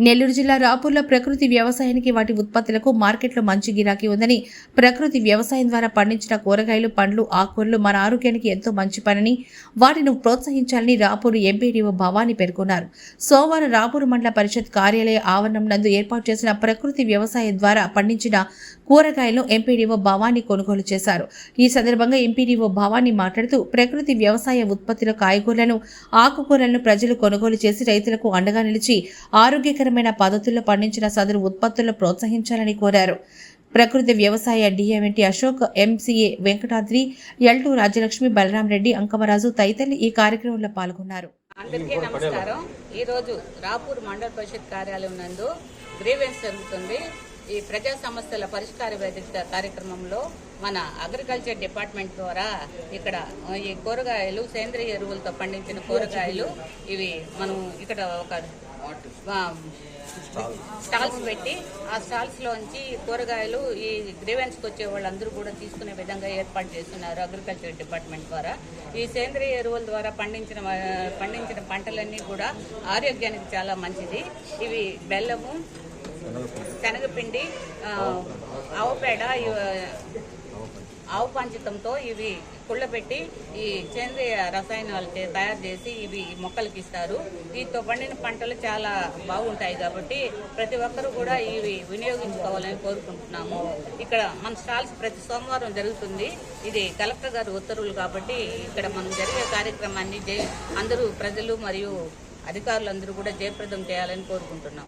నెల్లూరు జిల్లా రాపూర్లో ప్రకృతి వ్యవసాయానికి వాటి ఉత్పత్తులకు మార్కెట్లో మంచి గిరాకీ ఉందని ప్రకృతి వ్యవసాయం ద్వారా పండించిన కూరగాయలు పండ్లు ఆకుకూరలు మన ఆరోగ్యానికి ఎంతో మంచి పనని వాటిని ప్రోత్సహించాలని రాపూరు ఎంపీడీఓ భవానీ పేర్కొన్నారు. సోమవారం రాపూరు మండల పరిషత్ కార్యాలయ ఆవరణం నందు ఏర్పాటు చేసిన ప్రకృతి వ్యవసాయం ద్వారా పండించిన కూరగాయలను ఎంపీడీఓ భవానీ కొనుగోలు చేశారు. ఈ సందర్భంగా ఎంపీడీఓ భవానీ మాట్లాడుతూ ప్రకృతి వ్యవసాయ ఉత్పత్తుల కాయగూరలను ఆకుకూరలను ప్రజలు కొనుగోలు చేసి రైతులకు అండగా నిలిచి ఆరోగ్యకరమైన పద్ధతుల్లో పండించిన సదరు ఉత్పత్తులను ప్రోత్సహించాలని కోరారు. ప్రకృతి వ్యవసాయ డిఎంఎన్టీ అశోక్ ఎంసీఏ వెంకటాద్రి ఎల్టూ రాజ్యలక్ష్మి బలరాం రెడ్డి అంకమరాజు తదితరులు ఈ కార్యక్రమంలో పాల్గొన్నారు. అందరికీ నమస్కారం. ఈరోజు రాపూర్ మండల పరిషత్ కార్యాలయం నందు గ్రీవెన్స్ జరుగుతుంది. ఈ ప్రజా సమస్యల పరిష్కార వేదిక కార్యక్రమంలో మన అగ్రికల్చర్ డిపార్ట్మెంట్ ద్వారా ఇక్కడ ఈ కూరగాయలు సేంద్రియ ఎరువులతో పండించిన కూరగాయలు ఇవి మనం ఇక్కడ ఒక స్టాల్స్ పెట్టి ఆ స్టాల్స్ లోంచి కూరగాయలు ఈ గ్రీవెన్స్కి వచ్చే వాళ్ళందరూ కూడా తీసుకునే విధంగా ఏర్పాటు చేస్తున్నారు అగ్రికల్చర్ డిపార్ట్మెంట్ ద్వారా. ఈ సేంద్రియ ఎరువుల ద్వారా పండించిన పండించిన పంటలన్నీ కూడా ఆరోగ్యానికి చాలా మంచిది. ఇవి బెల్లము శనగపిండి ఆ, ఆవు పేడ ఆవు పంచితంతో ఇవి కుళ్ళబెట్టి ఈ సేంద్రియ రసాయనాలు తయారు చేసి ఇవి మొక్కలకి ఇస్తారు. వీటితో పండిన పంటలు చాలా బాగుంటాయి కాబట్టి ప్రతి ఒక్కరూ కూడా ఇవి వినియోగించుకోవాలని కోరుకుంటున్నాము. ఇక్కడ మన స్టాల్స్ ప్రతి సోమవారం జరుగుతుంది. ఇది కలెక్టర్ గారు ఉత్తర్వులు కాబట్టి ఇక్కడ మనం జరిగే కార్యక్రమాన్ని అందరూ ప్రజలు మరియు అధికారులందరూ కూడా జయప్రదం చేయాలని కోరుకుంటున్నాం.